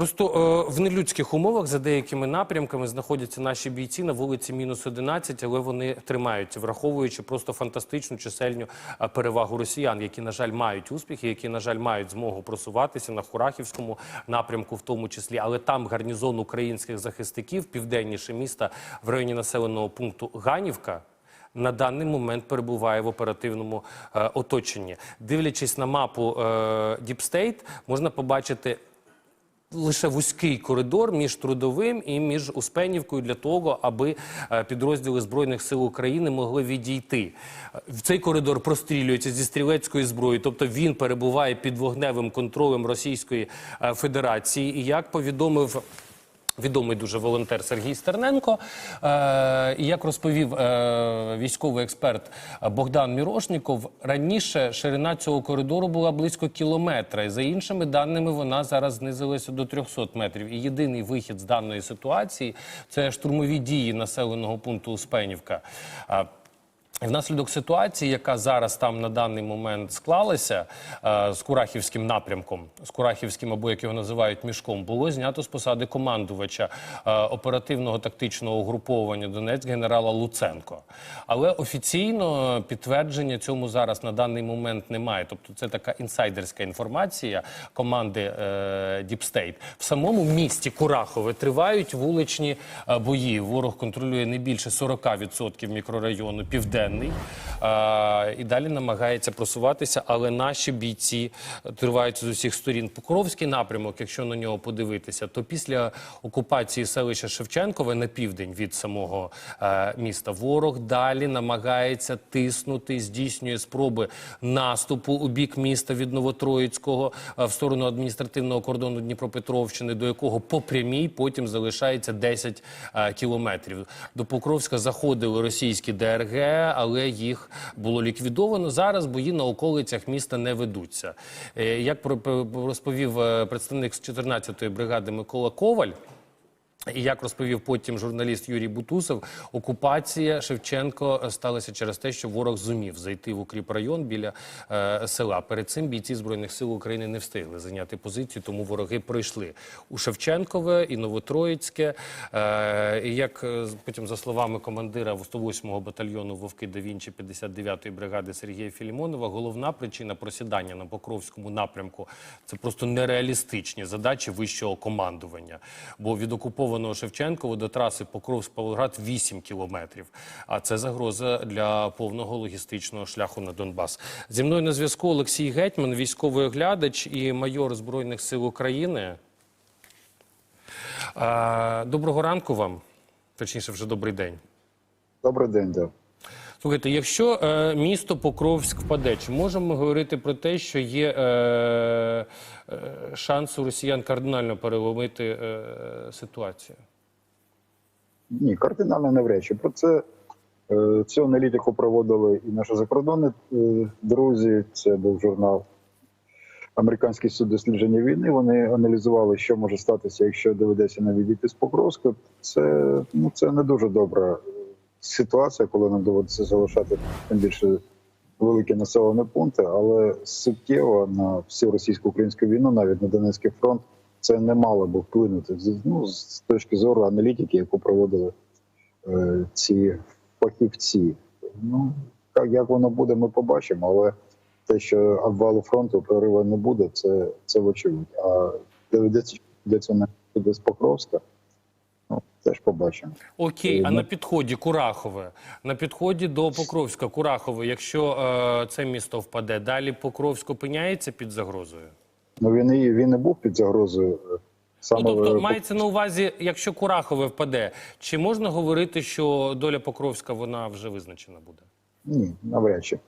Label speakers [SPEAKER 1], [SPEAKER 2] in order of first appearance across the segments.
[SPEAKER 1] Просто е, в нелюдських умовах за деякими напрямками знаходяться наші бійці на вулиці мінус 11, але вони тримаються, враховуючи просто фантастичну чисельну е, перевагу росіян, які, на жаль, мають успіхи, які, на жаль, мають змогу просуватися на Хурахівському напрямку, в тому числі. Але там гарнізон українських захисників, південніше міста в районі населеного пункту Ганівка. На даний момент перебуває в оперативному е, оточенні. Дивлячись на мапу е, State, можна побачити лише вузький коридор між трудовим і між Успенівкою для того, аби е, підрозділи збройних сил України могли відійти. Е, цей коридор прострілюється зі стрілецької зброї, тобто він перебуває під вогневим контролем Російської е, Федерації. І як повідомив. Відомий дуже волонтер Сергій Стерненко. Е, як розповів е, військовий експерт Богдан Мірошніков, раніше ширина цього коридору була близько кілометра. І за іншими даними, вона зараз знизилася до 300 метрів. І єдиний вихід з даної ситуації це штурмові дії населеного пункту Успенівка. Внаслідок ситуації, яка зараз там на даний момент склалася е, з Курахівським напрямком, з Курахівським або як його називають мішком, було знято з посади командувача е, оперативного тактичного угруповання Донецьк генерала Луценко. Але офіційно підтвердження цьому зараз на даний момент немає. Тобто, це така інсайдерська інформація команди Deep В самому місті Курахове тривають вуличні е, бої. Ворог контролює не більше 40% мікрорайону Південний е, і далі намагається просуватися. Але наші бійці триваються з усіх сторін. Покровський напрямок, якщо на нього подивитися, то після окупації селища Шевченкове на південь від самого е, міста ворог далі намагається тиснути, здійснює спроби наступу у бік міста від Новотроїцького е, в сторону адміністративного кордону Дніпропетровщини, до якого по прямій потім залишається 10 е, кілометрів. До Покровська заходили російські ДРГ, але їх було ліквідовано. Зараз бої на околицях міста не ведуться. Е, Як розповів е, представник з 14-ї бригади Микола Коваль. І як розповів потім журналіст Юрій Бутусов, окупація Шевченко сталася через те, що ворог зумів зайти в укріпрайон біля е, села. Перед цим бійці збройних сил України не встигли зайняти позицію, тому вороги пройшли у Шевченкове і Новотроїцьке. Е, як е, потім за словами командира 108-го батальйону Вовки да Вінчі 59-ї бригади Сергія Філімонова, головна причина просідання на Покровському напрямку це просто нереалістичні задачі вищого командування. Бо від окупованого Шевченкова до траси покров Павлоград 8 кілометрів. А це загроза для повного логістичного шляху на Донбас. Зі мною на зв'язку Олексій Гетьман, військовий оглядач і майор Збройних сил України. Доброго ранку вам. Точніше, вже добрий день.
[SPEAKER 2] Добрий день, да.
[SPEAKER 1] Слухайте, якщо е, місто Покровськ впаде, чи можемо ми говорити про те, що є е, е, шанс у росіян кардинально переломити е, ситуацію?
[SPEAKER 2] Ні, кардинально навряд чи. Про це е, цю аналітику проводили і наші закордонні е, друзі. Це був журнал Американський суд дослідження війни. Вони аналізували, що може статися, якщо доведеться нам відійти з Покровська. Це ну це не дуже добра ситуація, коли нам доводиться залишати тим більше великі населені пункти, але суттєво на всю російсько-українську війну, навіть на Донецький фронт, це не мало би вплинути ну, з точки зору аналітики, яку проводили е, ці фахівці. Ну як, воно буде, ми побачимо. Але те, що обвалу фронту прориву не буде, це, це вочевидь. А доведеться доведеться на з Покровська. Теж побачимо.
[SPEAKER 1] Окей, а
[SPEAKER 2] ну-
[SPEAKER 1] на підході Курахове, на підході до Покровська, Курахове, якщо е, це місто впаде, далі Покровськ опиняється під загрозою?
[SPEAKER 2] Ну він і він і був під загрозою. е, Саме
[SPEAKER 1] Ну, тобто
[SPEAKER 2] е,
[SPEAKER 1] мається на увазі, якщо Курахове впаде, чи можна говорити, що доля Покровська вона вже визначена буде?
[SPEAKER 2] Ні, навряд чи.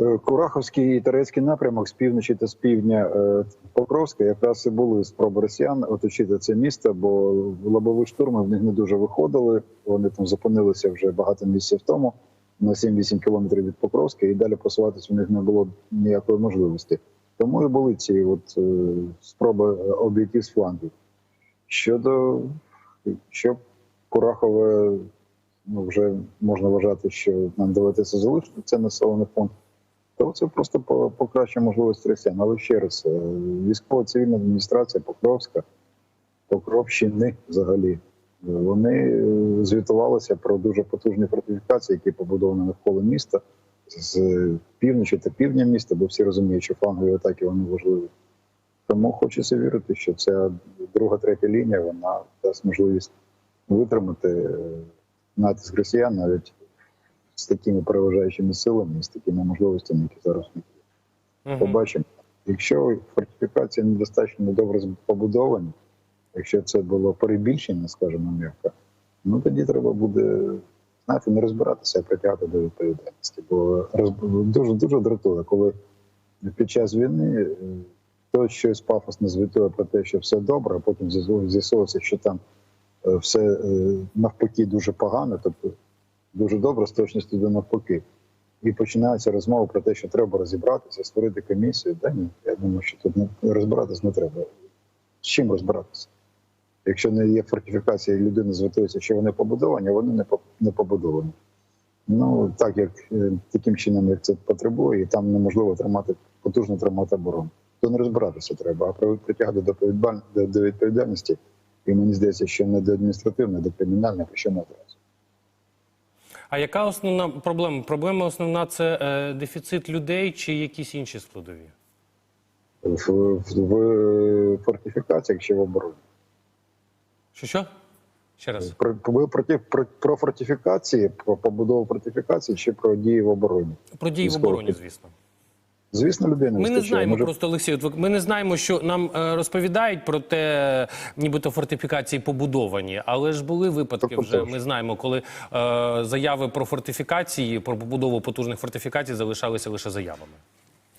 [SPEAKER 2] Е, Кураховський і Торецький напрямок з півночі та з півдня е, Покровська якраз і були спроби росіян оточити це місто, бо лобові штурми в них не дуже виходили. Вони там зупинилися вже багато місяців тому на 7-8 кілометрів від Покровська, і далі просуватися в них не було ніякої можливості. Тому і були ці от, е, спроби обійти з флангів. Щодо що Курахове ну, вже можна вважати, що нам доведеться залишити це населений пункт, то це просто по- покращує можливість росіян. Але ще раз, е, військово-цивільна адміністрація Покровська, Покровщини взагалі, е, вони е, звітувалися про дуже потужні фортифікації, які побудовані навколо міста з півночі та півдня міста, бо всі розуміють, що флангові атаки вони важливі. Тому хочеться вірити, що ця друга, третя лінія вона дасть можливість витримати натиск росіян навіть з такими переважаючими силами і з такими можливостями, які зараз є. Побачимо. Якщо фортифікації недостатньо добре побудовані, якщо це було перебільшення, скажімо, м'яко, ну тоді треба буде знаєте, не розбиратися, а притягати до відповідальності. Бо дуже дуже дратує, коли під час війни е, хтось щось пафосно звітує про те, що все добре, а потім з'ясовує- з'ясовується, що там е, все е, навпаки дуже погано, тобто дуже добре з точністю до навпаки. І починається розмова про те, що треба розібратися, створити комісію. Та ні, я думаю, що тут не розбиратись не треба. З чим розбиратися? Якщо не є фортифікація, і людина звітується, що вони побудовані, вони не побудовані. Ну так як е, таким чином, як це потребує, і там неможливо тримати потужно тримати оборону. То не розбиратися треба, а при- притягати до відповідальності. І мені здається, що не до адміністративної, а до кримінальної, що не одразу.
[SPEAKER 1] А яка основна проблема? Проблема основна це е, дефіцит людей чи якісь інші складові?
[SPEAKER 2] В, в, в фортифікаціях чи в обороні.
[SPEAKER 1] Що що? Ще раз.
[SPEAKER 2] Про, ви проти, про, про фортифікації, про побудову фортифікації чи про дії в обороні?
[SPEAKER 1] Про дії в обороні, звісно.
[SPEAKER 2] Звісно, людина
[SPEAKER 1] Ми не знаємо
[SPEAKER 2] Може,
[SPEAKER 1] просто Олексій. От ми не знаємо, що нам е, розповідають про те, нібито фортифікації побудовані, але ж були випадки вже. Ми знаємо, коли е, заяви про фортифікації, про побудову потужних фортифікацій залишалися лише заявами.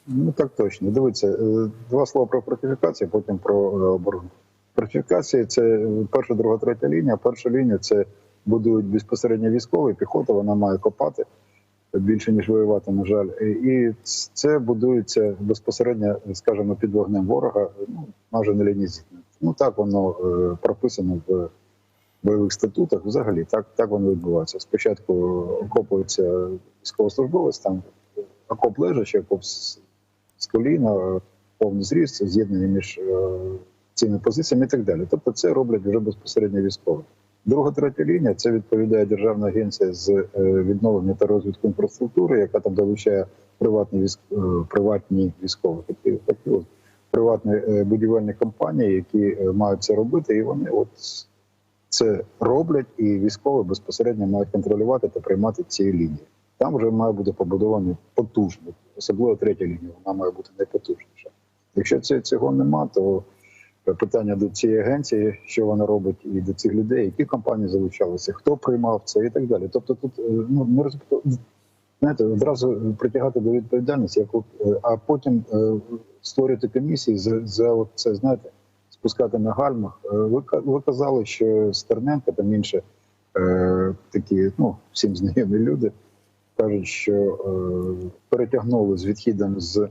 [SPEAKER 2] Ну так точно. Дивіться, е, два слова про фортифікацію, потім про е, оборону. Фортифікації це перша, друга, третя лінія. Перша лінія це будують безпосередньо військові, піхота, вона має копати більше ніж воювати, на жаль. І- це будується безпосередньо, скажімо, під вогнем ворога, ну майже на лінії зіткнення. Ну так воно е, прописано в бойових статутах. Взагалі, так, так воно відбувається. Спочатку окопується військовослужбовець, там окоп лежачий, окоп з, коліна, повний зріст, з'єднання між е, цими позиціями і так далі. Тобто це роблять вже безпосередньо військові. Друга, третя лінія це відповідає Державна агенція з е, відновлення та розвитку інфраструктури, яка там долучає приватні військ, е, приватні військові такі, такі от приватні е, будівельні компанії, які мають це робити, і вони от це роблять, і військові безпосередньо мають контролювати та приймати ці лінії. Там вже має бути побудовані потужно, особливо третя лінія, вона має бути найпотужніша. Якщо цього нема, то питання до цієї агенції, що вона робить, і до цих людей, які компанії залучалися, хто приймав це і так далі. Тобто, тут е, ну не роз... знаєте, одразу притягати до відповідальності, як от, е, а потім е, створювати комісії за, за це, знаєте, спускати на гальмах. Ви, ви казали, що Стерненко там інше такі, ну всім знайомі люди кажуть, що е, перетягнули з відхідом з е,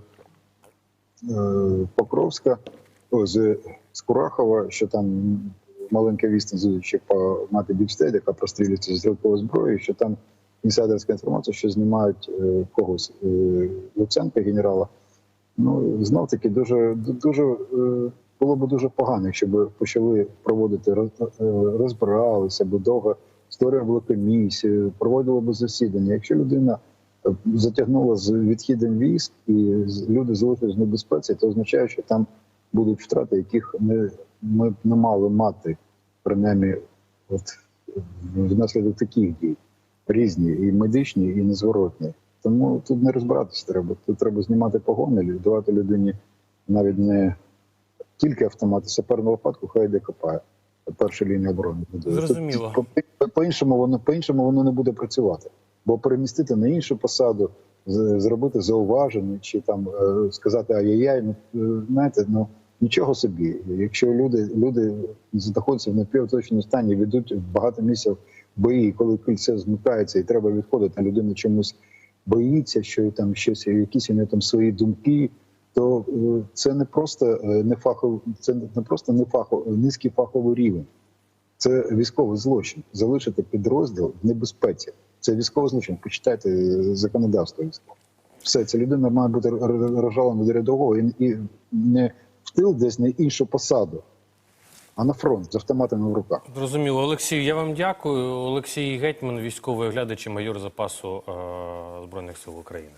[SPEAKER 2] Покровська, з, з Курахова, що там маленька відстань звідси по мати Діпстейд, яка прострілюється з стрілкової зброї, що там інсайдерська інформація, що знімають е, когось е, Луценка, генерала. Ну знов таки дуже дуже е, було б дуже погано, якщо б почали проводити роз- розбиралися б довго, створювали комісію, проводили б засідання. Якщо людина затягнула з відхідом військ і люди залишились в небезпеці, то означає, що там будуть втрати, яких не ми б не мали мати принаймні от внаслідок таких дій різні, і медичні, і незворотні. Тому тут не розбиратися треба. Тут треба знімати погони, давати людині навіть не тільки автомат, а лопатку, хай йде копає. Перша лінія оборони буде.
[SPEAKER 1] Зрозуміло.
[SPEAKER 2] По- По-іншому воно по-іншому воно не буде працювати. Бо перемістити на іншу посаду, зробити зауваження чи там е, сказати ай-яй-яй, ну е, знаєте, ну нічого собі. Якщо люди, люди знаходяться в напівоточному стані, ведуть багато місяців бої, коли кільце змикається і треба відходити, людина чомусь боїться, що там щось, якісь у нього там свої думки. То е, це не просто е, не фахов, це не просто не фахов, низький фаховий рівень. Це військовий злочин. Залишити підрозділ в небезпеці. Це військовий злочин. Почитайте е, законодавство військове. Все, ця людина має бути розжалена до рядового і не в тил десь на іншу посаду, а на фронт з автоматами в руках.
[SPEAKER 1] Зрозуміло, Олексію, я вам дякую. Олексій Гетьман, військовий оглядач і майор запасу е, Збройних сил України.